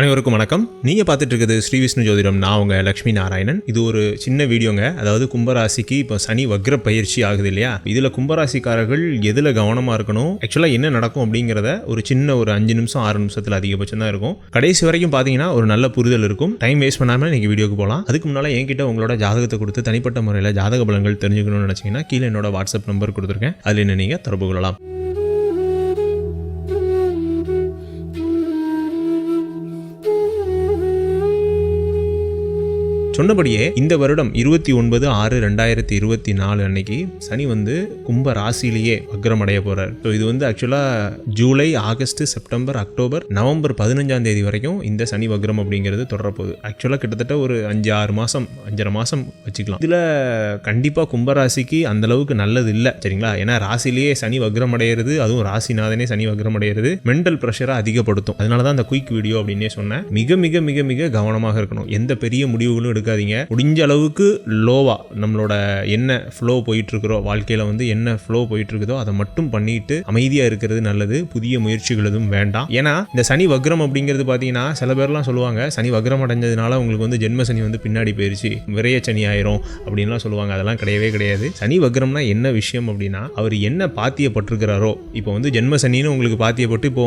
அனைவருக்கும் வணக்கம். நீங்கள் பார்த்துட்டு இருக்கிறது ஸ்ரீ விஷ்ணு ஜோதிடம். நான் உங்கள் லக்ஷ்மி நாராயணன். இது ஒரு சின்ன வீடியோங்க. அதாவது கும்பராசிக்கு இப்போ சனி வக்ர பயிற்சி ஆகுது இல்லையா? இதில் கும்பராசிக்காரர்கள் எதில் கவனமாக இருக்கணும்? ஆக்சுவலாக என்ன நடக்கும் அப்படிங்கிறத ஒரு சின்ன ஒரு அஞ்சு நிமிஷம் ஆறு நிமிஷத்தில் அதிகபட்சம் தான் இருக்கும். கடைசி வரைக்கும் பார்த்தீங்கன்னா ஒரு நல்ல புரிதல் இருக்கும். டைம் வேஸ்ட் பண்ணாமல் இன்றைக்கி வீடியோக்கு போகலாம் அதுக்கு முன்னால் என்கிட்ட உங்களோட ஜாதகத்தை கொடுத்து தனிப்பட்ட முறையில் ஜாதக பலன்கள் தெரிஞ்சுக்கணும்னு நினச்சிங்கன்னா கீழே என்னோட வாட்ஸ்அப் நம்பர் கொடுத்துருக்கேன். அதில் என்ன நீங்கள் தொடர்பு கொள்ளலாம். சொன்னபடியே இந்த வருடம் இருபத்தி ஒன்பது ஆறு ரெண்டாயிரத்தி இருபத்தி நாலு அன்னைக்கு சனி வந்து கும்ப ராசியிலேயே வக்ரம் அடைய போறார். ஸோ இது வந்து ஆக்சுவலாக ஜூலை ஆகஸ்ட் செப்டம்பர் அக்டோபர் நவம்பர் பதினஞ்சாம் தேதி வரைக்கும் இந்த சனி வக்ரம் அப்படிங்கிறது தொடரப்போகுது. ஆக்சுவலாக கிட்டத்தட்ட ஒரு அஞ்சு ஆறு மாதம் அஞ்சரை மாதம் வச்சுக்கலாம். இதில் கண்டிப்பாக கும்பராசிக்கு அந்த அளவுக்கு நல்லது இல்லை சரிங்களா? ஏன்னா ராசிலேயே சனி வக்ரம் அடையிறது அதுவும் ராசிநாதனே சனி வக்ரம் அடையிறது மென்டல் ப்ரெஷரை அதிகப்படுத்தும். அதனால தான் அந்த குயிக் வீடியோ அப்படின்னே சொன்னேன். மிக மிக மிக மிக கவனமாக இருக்கணும். எந்த பெரிய முடிவுகளும் எடுக்காதீங்க முடிஞ்ச அளவுக்கு லோவாக நம்மளோட என்ன ஃப்ளோ போயிட்டுருக்குறோ வாழ்க்கையில் வந்து என்ன ஃப்ளோ போயிட்டுருக்குதோ அதை மட்டும் பண்ணிட்டு அமைதியாக இருக்கிறது நல்லது. புதிய முயற்சிகள் எதுவும் வேண்டாம். ஏன்னா இந்த சனி வக்ரம் அப்படிங்கிறது பார்த்தீங்கன்னா சில பேர்லாம் சொல்லுவாங்க சனி வக்ரம் அடைஞ்சதுனால உங்களுக்கு வந்து ஜென்ம சனி வந்து பின்னாடி போயிருச்சு விரைய சனி ஆயிரும் அப்படின்லாம் சொல்லுவாங்க. அதெல்லாம் கிடையவே கிடையாது. சனி வக்ரம்னா என்ன விஷயம் அப்படின்னா அவர் என்ன பாத்தியப்பட்டிருக்கிறாரோ இப்போ வந்து ஜென்ம சனின்னு உங்களுக்கு பாத்தியப்பட்டு இப்போ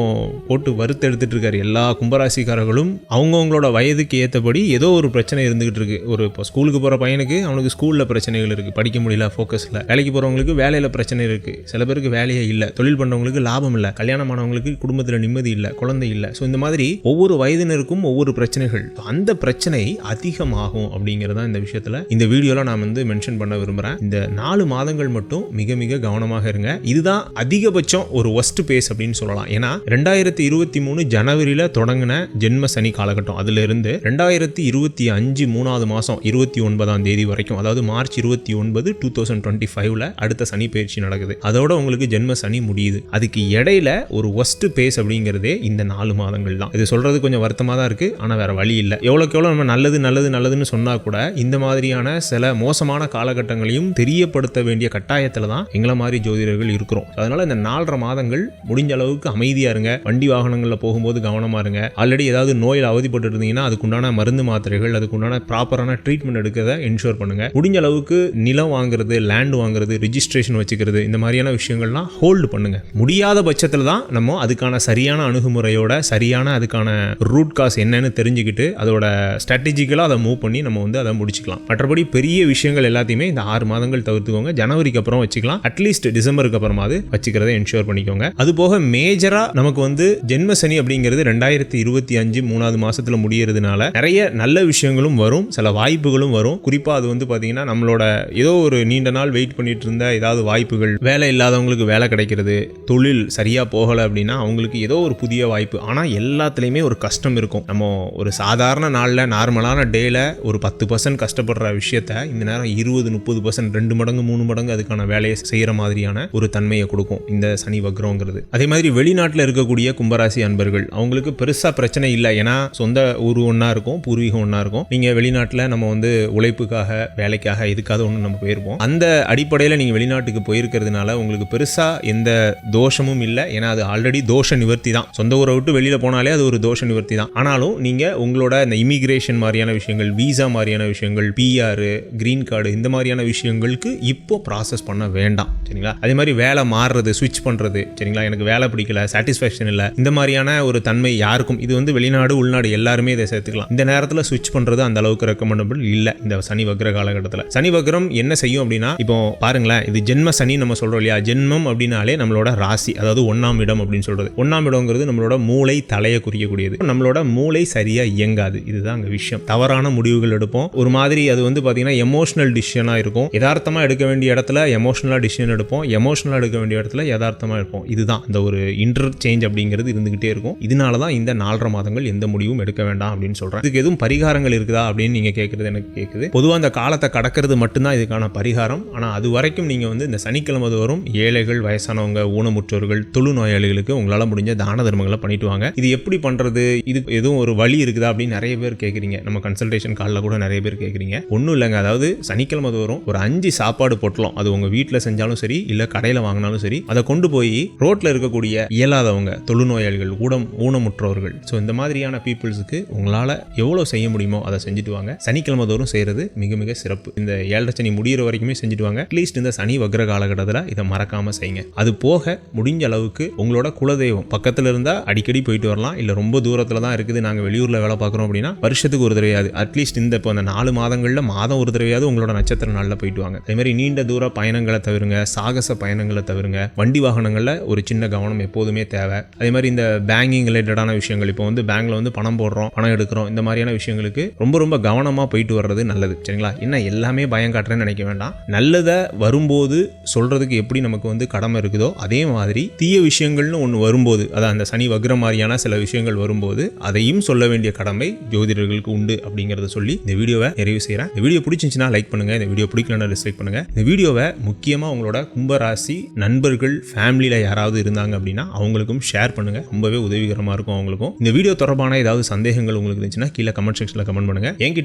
போட்டு வறுத்து எடுத்துட்டு இருக்காரு. எல்லா கும்பராசிக்காரர்களும் அவங்கவுங்களோட வயதுக்கு ஏற்றபடி ஏதோ ஒரு பிரச்சனை இருந்துகிட்டு இருக்குது ஒரு இப்போ ஸ்கூலுக்கு போகிற பையனுக்கு அவனுக்கு ஸ்கூலில் பிரச்சனைகள் இருக்கு. படிக்க முடியல ஃபோக்கஸில் வேலைக்கு போகிறவங்களுக்கு வேலையில் பிரச்சனை இருக்கு. சில பேருக்கு வேலையே இல்லை. தொழில் பண்ணுறவங்களுக்கு லாபம் இல்லை. கல்யாணம் ஆனவங்களுக்கு குடும்பத்தில் நிம்மதி இல்லை. குழந்தை இல்லை. ஸோ இந்த மாதிரி ஒவ்வொரு வயதினருக்கும் ஒவ்வொரு பிரச்சனைகள். அந்த பிரச்சனை அதிகமாகும் அப்படிங்கிறது தான் இந்த விஷயத்தில் இந்த வீடியோவில் நான் வந்து மென்ஷன் பண்ண விரும்புகிறேன் இந்த நாலு மாதங்கள் மட்டும் மிக மிக கவனமாக இருங்க. இதுதான் அதிகபட்சம் ஒரு ஒஸ்ட் பேஸ் அப்படின்னு சொல்லலாம். ஏன்னா ரெண்டாயிரத்தி இருபத்தி மூணு ஜனவரியில் தொடங்கின ஜென்ம சனி காலகட்டம். அதுல இருந்து ரெண்டாயிரத்தி இருபத்தி அஞ்சு மூணாவது மாதம் இருபத்தி ஒன்பதாம் தேதி வரைக்கும் அதாவது மார்ச் இருபத்தி ஒன்பது டூ தௌசண்ட் டுவெண்ட்டி ஃபைவ்ல அடுத்த சனி பயிற்சி நடக்குது. அதோட உங்களுக்கு ஜென்ம சனி முடியுது. அதுக்கு இடையில ஒரு ஒஸ்ட் பேஸ் அப்படிங்கிறதே இந்த நாலு மாதங்கள் தான். இது சொல்றது கொஞ்சம் வருத்தமாக தான் இருக்கு ஆனால் வேற வழி இல்லை. எவ்வளோக்கு எவ்வளோ நம்ம நல்லது நல்லது நல்லதுன்னு சொன்னா கூட இந்த மாதிரியான சில மோசமான காலகட்டங்களையும் தெரியப்படுத்த வேண்டிய கட்டாயத்தில் தான் எங்களை மாதிரி ஜோதிடர்கள் இருக்கிறோம். அதனால இந்த நாலரை மாதங்கள் முடிஞ்ச அளவுக்கு அமைதியா இருங்க. வண்டி வாகனங்களில் போகும்போது கவனமா இருங்க. ஆல்ரெடி ஏதாவது நோயில் அவதிப்பட்டு இருந்தீங்கன்னா அதுக்குண்டான மருந்து மாத்திரைகள் அதுக்குண்டான ப்ராப்பரான ட்ரீட்மெண்ட் எடுக்கிறத என்ஷூர் பண்ணுங்க. முடிஞ்ச அளவுக்கு நிலம் வாங்குறது லேண்ட் வாங்குறது ரிஜிஸ்ட்ரேஷன் வச்சுக்கிறது இந்த மாதிரியான விஷயங்கள்லாம் ஹோல்டு பண்ணுங்க. முடியாத பட்சத்தில் தான் நம்ம அதுக்கான சரியான அணுகுமுறையோட சரியான அதுக்கான ரூட் காஸ் என்னன்னு தெரிஞ்சுக்கிட்டு அதோட ஸ்ட்ராட்டஜிக்கலாக அதை மூவ் பண்ணி நம்ம வந்து அதை முடிச்சுக்கலாம். மற்றபடி பெரிய விஷயங்கள் எல்லாத்தையுமே இந்த ஆறு மாதங்கள் தவிர்த்துக்கோங்க. ஜனவரிக்கு அப்புறம் வச்சுக்கலாம். அட்லீஸ்ட் டிசம்பருக்கு அப்புறமாவது வச்சுக்கிறத என்ஷூர் பண்ணிக்கோங்க. அது போக மேஜரா நமக்கு வந்து ஜென்ம சனி அப்படிங்கிறது ரெண்டாயிரத்தி இருபத்தி அஞ்சு மூணாவது மாசத்துல முடியறதுனால நிறைய நல்ல விஷயங்களும் வரும். சில வாய்ப்புகளும் வரும். குறிப்பாக அது வந்து பார்த்தீங்கன்னா நம்மளோட ஏதோ ஒரு நீண்ட நாள் வெயிட் பண்ணிட்டு இருந்த ஏதாவது வாய்ப்புகள் வேலை இல்லாதவங்களுக்கு வேலை கிடைக்கிறது தொழில் சரியாக போகலை அப்படின்னா அவங்களுக்கு ஏதோ ஒரு புதிய வாய்ப்பு. ஆனால் எல்லாத்துலேயுமே ஒரு கஷ்டம் இருக்கும். நம்ம ஒரு சாதாரண நாளில் நார்மலான டேல ஒரு பத்து பர்சன்ட் கஷ்டப்படுற விஷயத்த இந்த நேரம் இருபது முப்பது பர்சன்ட் ரெண்டு மடங்கு மூணு மடங்கு அதுக்கான வேலையை செய்கிற மாதிரியான ஒரு தன்மையை கொடுக்கும் இந்த சனி வக்ரங்கிறது அதே மாதிரி வெளிநாட்டில் இருக்கக்கூடிய கும்பராசி அன்பர்கள் அவங்களுக்கு பெருசாக பிரச்சனை இல்லை. ஏன்னா சொந்த ஊர் ஒன்றா இருக்கும் பூர்வீகம் ஒன்றா இருக்கும். நீங்க வெளிநாட்டில் நம்ம வந்து உழைப்புக்காக வேலைக்காக இதுக்காக ஒன்று நம்ம போயிருப்போம். அந்த அடிப்படையில் நீங்கள் வெளிநாட்டுக்கு போயிருக்கிறதுனால உங்களுக்கு பெருசாக எந்த தோஷமும் இல்லை. ஏன்னா அது ஆல்ரெடி தோஷ நிவர்த்தி தான். சொந்த ஊரை விட்டு வெளியில் போனாலே அது ஒரு தோஷ நிவர்த்தி தான். ஆனாலும் நீங்கள் உங்களோட இந்த இமிகிரேஷன் மாதிரியான விஷயங்கள் வீசா மாதிரியான விஷயங்கள் பிஆர் கிரீன் கார்டு இந்த மாதிரியான விஷயங்களுக்கு இப்போ ப்ராசஸ் பண்ண வேண்டாம். சரிங்களா? அதே மாதிரி வேலை மாறுறது ஸ்விட்ச் பண்ணுறது சரிங்களா? எனக்கு வேலை பிடிக்கல சாட்டிஸ்ஃபேக்ஷன் இல்லை. இந்த மாதிரியான ஒரு தன்மை யாருக்கும்? இது வந்து வெளிநாடு உள்நாடு எல்லாருமே இதை சேர்த்துக்கலாம். இந்த நேரத்தில் ஸ்விட்ச் பண்ணுறது அந்த அளவுக்கு ரெக்கமெண்டபிள் இல்லை இந்த சனி வக்ர காலகட்டத்தில். சனி வக்ரம் என்ன செய்யும் அப்படின்னா இப்போ பாருங்களேன் இது ஜென்ம சனி நம்ம சொல்றோம் இல்லையா? ஜென்மம் அப்படின்னாலே நம்மளோட ராசி அதாவது ஒன்னாம் இடம் அப்படின்னு சொல்றது. ஒன்னாம் இடம்ங்கிறது நம்மளோட மூளை தலையை குறிக்கக்கூடியது. நம்மளோட மூளை சரியா இயங்காது. இதுதான் அங்க விஷயம். தவறான முடிவுகள் எடுப்போம். ஒரு மாதிரி அது வந்து பாத்தீங்கன்னா எமோஷனல் டிசிஷனாக இருக்கும். யதார்த்தமா எடுக்க வேண்டிய இடத்துல எமோஷனலாக டிசிஷன் எடுப்போம். எமோஷனலாக எடுக்க வேண்டிய இடத்துல யதார்த்தமா இருப்போம். இதுதான் அந்த ஒரு இன்டர் சேஞ்ச் அப்படிங்கிறது இருந்துகிட்டே இருக்கும். இதனால தான் இந்த நாலரை மாதங்கள் எந்த முடிவும் எடுக்க வேண்டாம் அப்படின்னு சொல்றேன். இதுக்கு எதுவும் பரிகாரங்கள் இருக்குதா அப்படின்னு நீங்கள் கேட்குறது எனக்கு கேட்குது பொதுவாக அந்த காலத்தை கடக்கிறது மட்டும்தான் இதுக்கான பரிகாரம். ஆனால் அது வரைக்கும் நீங்கள் வந்து இந்த சனிக்கிழமை வரும் ஏழைகள் வயசானவங்க ஊனமுற்றோர்கள் தொழுநோயாளிகளுக்கு உங்களால் முடிஞ்ச தான தர்மங்களை பண்ணிட்டு வாங்க. இது எப்படி பண்ணுறது இது எதுவும் ஒரு வழி இருக்குதா அப்படின்னு நிறைய பேர் கேட்குறீங்க நம்ம கன்சல்டேஷன் காலில் கூட நிறைய பேர் கேட்குறீங்க ஒன்றும் இல்லைங்க. அதாவது சனிக்கிழமை வரும் ஒரு அஞ்சு சாப்பாடு பொட்டலம். அது உங்கள் வீட்டில் செஞ்சாலும் சரி இல்லை கடையில் வாங்கினாலும் சரி அதை கொண்டு போய் ரோட்டில் இருக்கக்கூடிய இயலாதவங்க தொழுநோயாளிகள் ஊடம் ஊனமுற்றோர்கள். ஸோ இந்த மாதிரியான பீப்புள்ஸுக்கு உங்களால் எவ்வளோ செய்ய முடியுமோ அதை செஞ்சுட்டு வாங்க. சனிக்கிழமை தோறும் செய்கிறது மிக மிக சிறப்பு. இந்த ஏழரை சனி முடியிற வரைக்குமே செஞ்சுட்டு வாங்க அட்லீஸ்ட் இந்த சனி வக்ர காலகட்டத்தில் இதை மறக்காமல் செய்யுங்க. அது போக முடிஞ்ச அளவுக்கு உங்களோட குலதெய்வம் பக்கத்தில் இருந்தால் அடிக்கடி போயிட்டு வரலாம். இல்லை ரொம்ப தூரத்தில் தான் இருக்குது. நாங்கள் வெளியூரில் வேலை பார்க்குறோம் அப்படின்னா வருஷத்துக்கு ஒரு தடவையாவது அட்லீஸ்ட் இந்த இப்போ அந்த நாலு மாதங்களில் மாதம் ஒரு தடவையாவது உங்களோட நட்சத்திர நாளில் போயிட்டு வாங்க. அதே மாதிரி நீண்ட தூர பயணங்களை தவிருங்க சாகச பயணங்களை தவிருங்க. வண்டி வாகனங்களில் ஒரு சின்ன கவனம் எப்போதுமே தேவை. அதே மாதிரி இந்த பேங்கிங் ரிலேட்டடான விஷயங்கள் இப்போ வந்து பேங்க்ல வந்து பணம் போடுறோம் பணம் எடுக்கிறோம் இந்த மாதிரியான விஷயங்களுக்கு ரொம்ப ரொம்ப கவனம் கவனமாக போயிட்டு வர்றது நல்லது. சரிங்களா? என்ன எல்லாமே பயம் காட்டுறேன்னு நினைக்க வேண்டாம். நல்லதை வரும்போது சொல்கிறதுக்கு எப்படி நமக்கு வந்து கடமை இருக்குதோ அதே மாதிரி தீய விஷயங்கள்னு ஒன்று வரும்போது அதான் அந்த சனி வக்ர மாதிரியான சில விஷயங்கள் வரும்போது அதையும் சொல்ல வேண்டிய கடமை ஜோதிடர்களுக்கு உண்டு அப்படிங்கிறத சொல்லி இந்த வீடியோவை நிறைவு செய்கிறேன் இந்த வீடியோ பிடிச்சிருந்துச்சுன்னா லைக் பண்ணுங்கள் இந்த வீடியோ பிடிக்கலன்னா டிஸ்லைக் பண்ணுங்கள் இந்த வீடியோவை முக்கியமாக உங்களோட கும்பராசி நண்பர்கள் ஃபேமிலியில் யாராவது இருந்தாங்க அப்படின்னா அவங்களுக்கும் ஷேர் பண்ணுங்கள் ரொம்பவே உதவிகரமாக இருக்கும் அவங்களுக்கும். இந்த வீடியோ தொடர்பான ஏதாவது சந்தேகங்கள் உங்களுக்கு இருந்துச்சுன்னா கீழே கமெண்ட் செக்ஷனில் கமெண்ட் பண்ணுங்க. என்கிட்ட